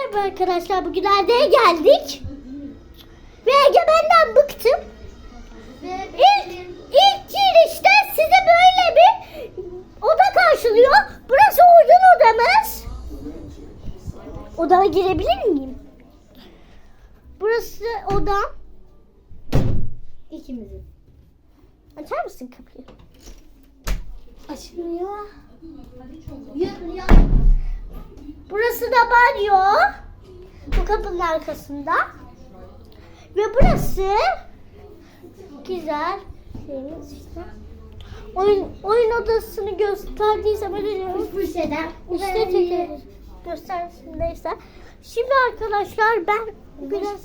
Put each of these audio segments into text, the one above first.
Merhaba arkadaşlar bugün Arda'ya geldik. Ve Egemen'den bıktım. İlk, ilk girişte size böyle bir oda karşılıyor. Burası oyun odamız. Odama girebilir miyim? Burası odam. İkimizin. Açar mısın kapıyı? Açmıyor. Yürü ya. Burası da banyo. Bu kapının arkasında. Ve burası güzel şeyimiz işte. Oyun, oyun odasını gösterdiysem dilerim. Bu şeyden. İşte tekrar. Şimdi arkadaşlar ben biraz.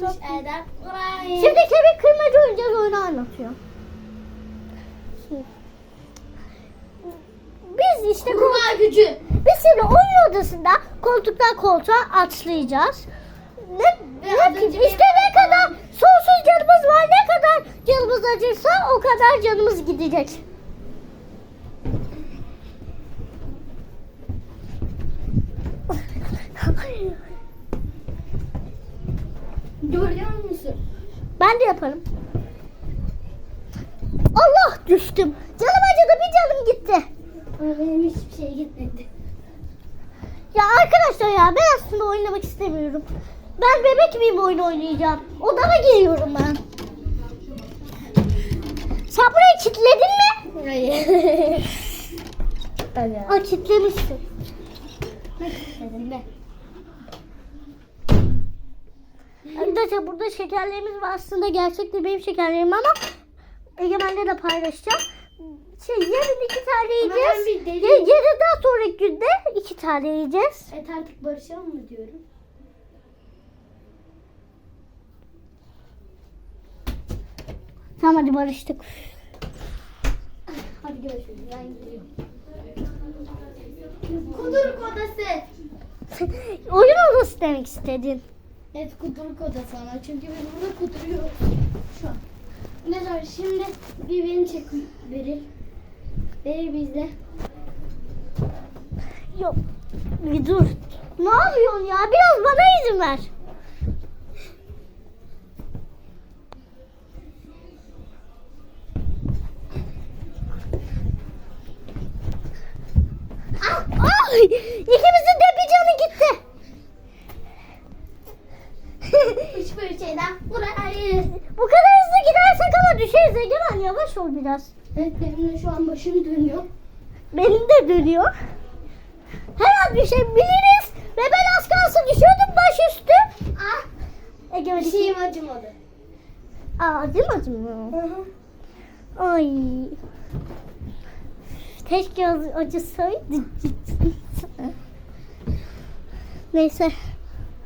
Şimdi kemik kırmacı oynayacağız oyunu anlatıyor. Biz işte Kurbağa gücü. biz şimdi oyun odasında koltuktan koltuğa atlayacağız. Ne, ne, işte ne kadar sonsuz canımız var ne kadar canımız acırsa o kadar canımız gidecek. Görüyor musun? Ben de yaparım. Allah düştüm. Canım acıdı bir canım gitti. Ama benim hiçbir şey gitmedi. Ya arkadaşlar ya ben aslında oynamak istemiyorum. Ben bebek miyim oyun oynayacağım? Odama giriyorum ben. Sen burayı kilitledin mi? Hayır. Aa kilitlemişsin. Dedim de. Arkadaşlar burada şekerlerimiz var. Aslında gerçekten benim şekerlerim ama Egemen'le de paylaşacağım. Şey yarın iki tane yiyeceğiz. Ya, yarın daha sonraki günde iki tane yiyeceğiz. Evet artık barışalım mı diyorum. Tamam hadi barıştık. Hadi görüşürüz. Ben gidiyorum. Kuduruk odası. oyun odası demek istedin. Evet kuduruk odası ama çünkü biz burada kuduruyoruz. Şu an. Ne zaman şimdi bir beni çek verir. Verir bizde. Yok. Bir dur. Ne yapıyorsun ya? Biraz bana izin ver. Ah, Ay! İkimizin de bir canı gitti. Hiçbir şeyden burayı. Bu kadar hızlı gidersek ama düşeriz Egemen. Yavaş ol biraz. Evet benim de şu an başım dönüyor. Benim de dönüyor. Her an düşebiliriz. Ve ben az kalsın düşüyordum baş üstü. Ah Egemen bir şeyim acımadı. Aa, acımadı mı? Hı hı. Ay. Keşke acı- acısaydı. Neyse.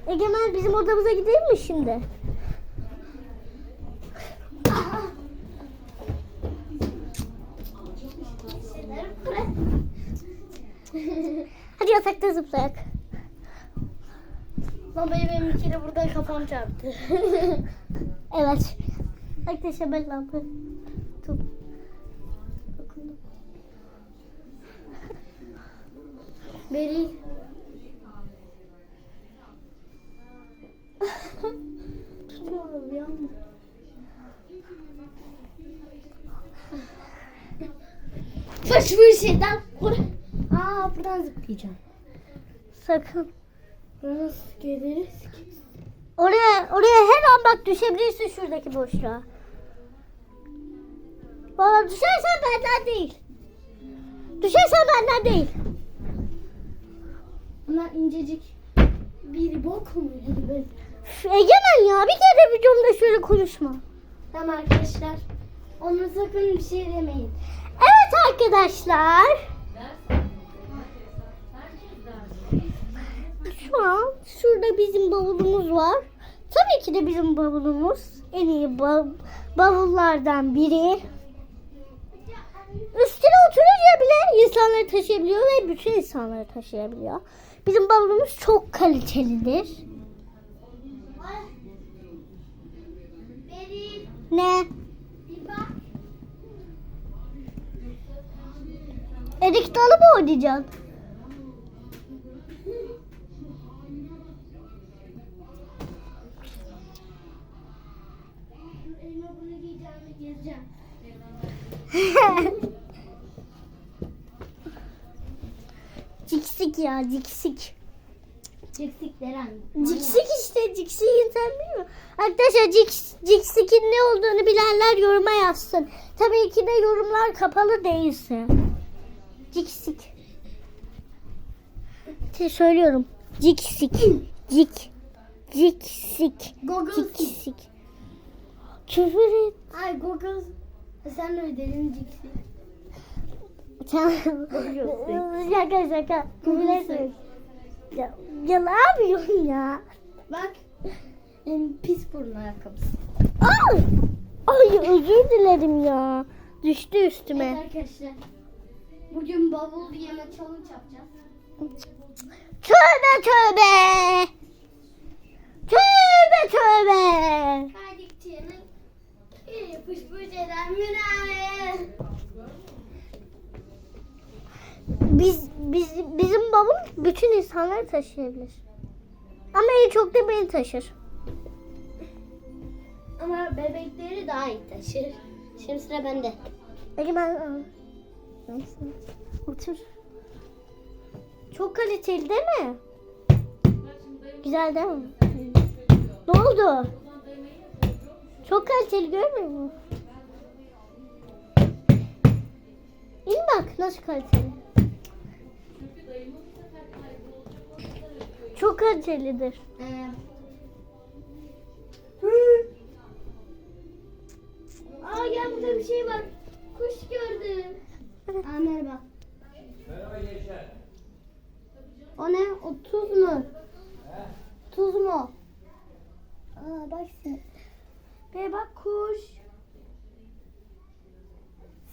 Egemen bizim odamıza gidelim mi şimdi? Hadi yatakta zıplayak. Lambayı benim bir kere burada kafam çarptı. Evet. Arkadaşlar ben lamba tut. Beril. Tutuyorum ya. Hiçbir şeyden Aa buradan zıplayacağım. Sakın. Nasıl geliriz ki? Oraya oraya her an bak düşebilirsin şuradaki boşluğa. Valla düşersen benden değil. Düşersen benden değil. Ama incecik bir bok mu? Üf, Egemen ya bir kere videomda şöyle konuşma. Tamam arkadaşlar. Ona sakın bir şey demeyin. Evet arkadaşlar. Şu an şurada bizim bavulumuz var. Tabii ki de bizim bavulumuz en iyi ba- bavullardan biri. Üstüne oturunca bile insanları taşıyabiliyor ve bütün insanları taşıyabiliyor. Bizim bavulumuz çok kalitelidir. Ne? Erik dalı mı oynayacaksın? Ciksik ya ciksik. Ciksikleri hangi? Ciksik işte ciksik insan bilmiyor. Arkadaşlar ciks, ciksik'in ne olduğunu bilenler yoruma yazsın. Tabii ki de yorumlar kapalı değilse. Ciksik. Te söylüyorum. Ciksik. Cik. Ciksik. Google. Ciksik. Küfür et. Ay Google. Sen öyle dedin ciksik. Şaka şaka. Etme. Ya, ya ne yapıyorsun ya? Bak. En pis burun ayakkabısı. Ay! Ay özür dilerim ya. Düştü Evet üstüme. arkadaşlar. Bugün bavul yeme challenge yapacağız. Tövbe tövbe. Tövbe tövbe. Kaydikçinin yapışmış eden münavir. Biz, biz bizim babam bütün insanları taşıyabilir. Ama en çok da beni taşır. Ama bebekleri daha iyi taşır. Şimdi sıra bende. Peki ben... Neyse. Otur. Çok kaliteli değil mi? Güzel değil mi? Ne oldu? Çok kaliteli görmüyor musun? İyi bak nasıl kaliteli. Çok kalitelidir. Ee, Aa gel burada bir şey var. Kuş gördüm. Aa merhaba. O ne? O tuz mu? Tuz mu? Aa bak sen. Ve bak kuş.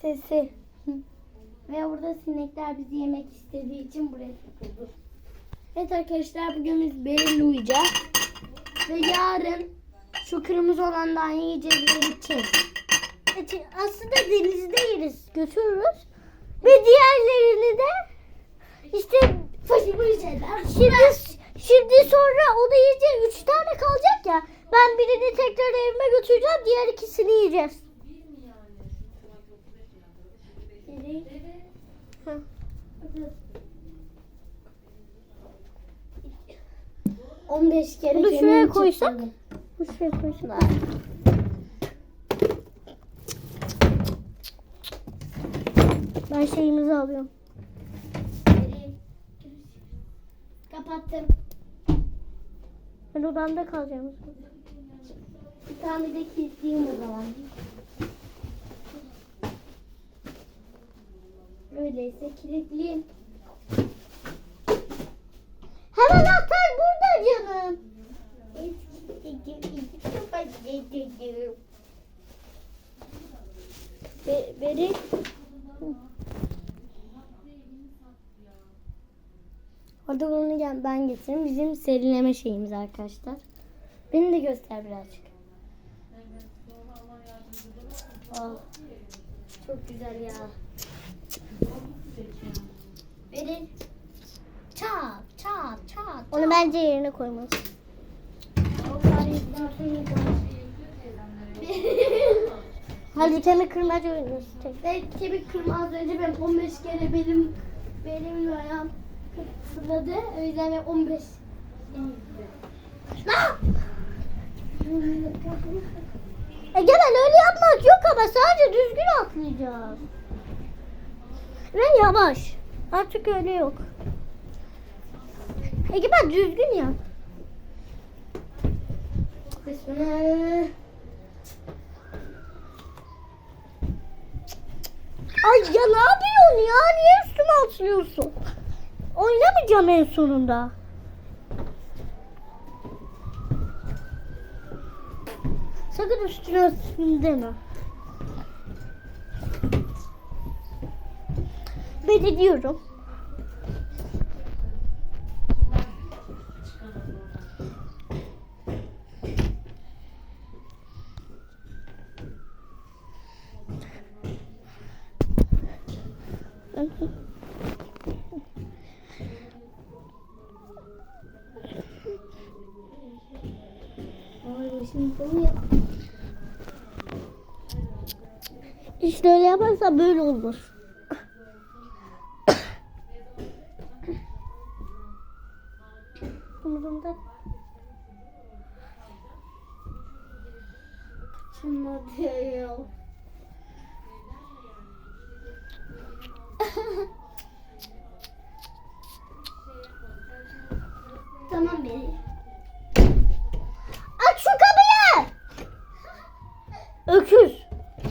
Sesi. Burada sinekler bizi yemek istediği için buraya tutuldu. Evet arkadaşlar bugün biz belirli. Ve yarın şu kırmızı olandan yiyeceğiz ve. Evet, aslında denizde yeriz. Götürürüz. Ve diğerlerini de işte Şimdi, şimdi sonra o da yiyecek. Üç tane kalacak ya. Ben birini tekrar evime götüreceğim. Diğer ikisini yiyeceğiz. Evet. 15 kere Bunu şuraya koysak. Bu şuraya koysak. Ben şeyimizi alıyorum. Kapattım. Ben odamda kalacağım. Bir tane de kilitliyim o zaman. Öyleyse kilitleyeyim. Hemen anahtar burada canım. Be Beri. Orada bunu gel ben getireyim. Bizim serinleme şeyimiz arkadaşlar. Beni de göster birazcık. Oh, çok güzel ya. Beri. Çat çat çat. Onu bence yerine koymalısın. Hadi kemik kırmaca oynuyoruz. tek. Ve kemik kırma az önce ben 15 kere benim benim ayağım fırladı. O yüzden ben 15 Egemen öyle yapmak yok ama sadece düzgün atlayacağız. Ve yavaş. Artık öyle yok. Egemen düzgün yap. Ay ya ne yapıyorsun ya? Niye üstüme atlıyorsun? Oynamayacağım en sonunda. Sakın üstüne atayım deme. Ben de diyorum. Ay başım dönüyor. İşte öyle yaparsan böyle olur. Açılmadı ya. tamam beni. Aç şu kapıyı! Öküz.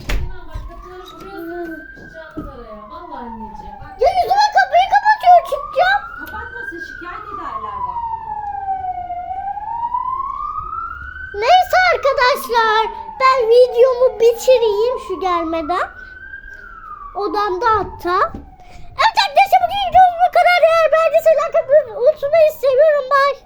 Hemen bak kapıları vuruyorsun. Çıkacağımız araya. Vallahi anneciğim. Bak Ya yüzüme kapıyı kapatıyor çıkacağım. kapatmasın şikayet ederler bak. Neyse arkadaşlar ben videomu bitireyim şu gelmeden. Odamda hatta. Evet arkadaşlar bugün videomuz bu kadar. Eğer beğendiyseniz like atmayı unutmayın. Seviyorum. Bye.